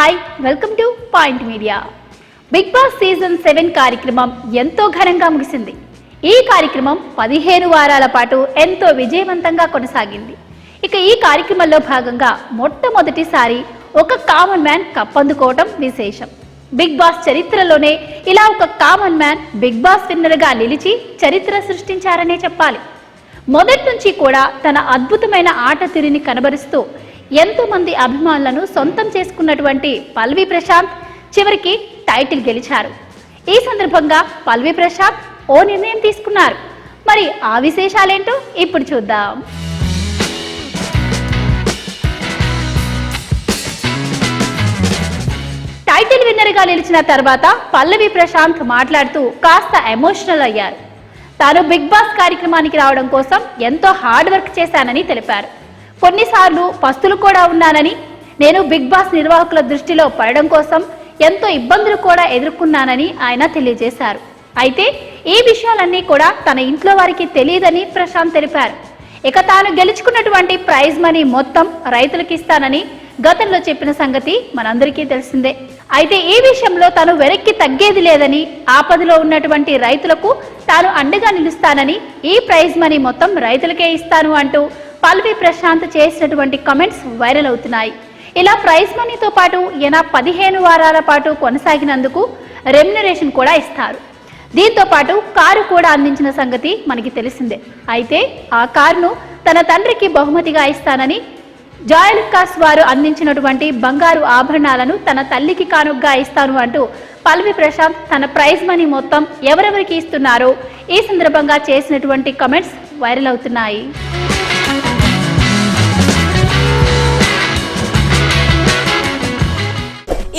Hi welcome to point media Bigg Boss season seven కార్యక్రమం ఎంతో ఘనంగా ముగిసింది. ఈ కార్యక్రమం పదిహేను వారాల పాటు ఎంతో విజయవంతంగా కొనసాగింది. ఇక ఈ కార్యక్రమంలో భాగంగా మొట్టమొదటిసారి ఒక కామన్ మ్యాన్ కప్పందుకోవటం విశేషం. బిగ్ బాస్ చరిత్రలోనే ఇలా ఒక కామన్ మ్యాన్ బిగ్ బాస్ విన్నర్గా నిలిచి చరిత్ర సృష్టించారనే చెప్పాలి. మొదటి నుంచి కూడా తన అద్భుతమైన ఆట తీరుని కనబరుస్తూ ఎంతో మంది అభిమానులను సొంతం చేసుకున్నటువంటి పల్వి ప్రశాంత్ చివరికి టైటిల్ గెలిచారు. ఈ సందర్భంగా పల్వి ప్రశాంత్ ఓ నిర్ణయం తీసుకున్నారు. మరి ఆ విశేషాలేంటో ఇప్పుడు చూద్దాం. టైటిల్ విన్నర్గా నిలిచిన తర్వాత పల్లవి ప్రశాంత్ మాట్లాడుతూ కాస్త ఎమోషనల్ అయ్యారు. తాను బిగ్ బాస్ కార్యక్రమానికి రావడం కోసం ఎంతో హార్డ్ వర్క్ చేశానని తెలిపారు. కొన్నిసార్లు పస్తులు కూడా ఉన్నానని నేను బిగ్ బాస్ నిర్వాహకుల దృష్టిలో పడడం కోసం ఎంతో ఇబ్బందులు కూడా ఎదుర్కొన్నానని ఆయన తెలియజేశారు. అయితే ఈ విషయాలన్నీ కూడా తన ఇంట్లో వారికి తెలియదని ప్రశాంత్ తెలిపారు. ఇక తాను గెలుచుకున్నటువంటి ప్రైజ్ మనీ మొత్తం రైతులకు ఇస్తానని గతంలో చెప్పిన సంగతి మనందరికీ తెలిసిందే. అయితే ఈ విషయంలో తాను వెనక్కి తగ్గేది లేదని ఆపదలో ఉన్నటువంటి రైతులకు తాను అండగా నిలుస్తానని ఈ ప్రైజ్ మనీ మొత్తం రైతులకే ఇస్తాను అంటూ పల్వి ప్రశాంత్ చేసినటువంటి కమెంట్స్ వైరల్ అవుతున్నాయి. ఇలా ప్రైజ్ మనీతో పాటు ఈయన పదిహేను వారాల పాటు కొనసాగినందుకు రెమ్యునరేషన్ కూడా ఇస్తారు. దీంతో పాటు కారు కూడా అందించిన సంగతి మనకి తెలిసిందే. అయితే ఆ కారును తన తండ్రికి బహుమతిగా ఇస్తానని జాయలుకాస్ వారు అందించినటువంటి బంగారు ఆభరణాలను తన తల్లికి కానుగ్గా ఇస్తాను అంటూ పల్వి ప్రశాంత్ తన ప్రైజ్ మనీ మొత్తం ఎవరెవరికి ఇస్తున్నారో ఈ సందర్భంగా చేసినటువంటి కమెంట్స్ వైరల్ అవుతున్నాయి.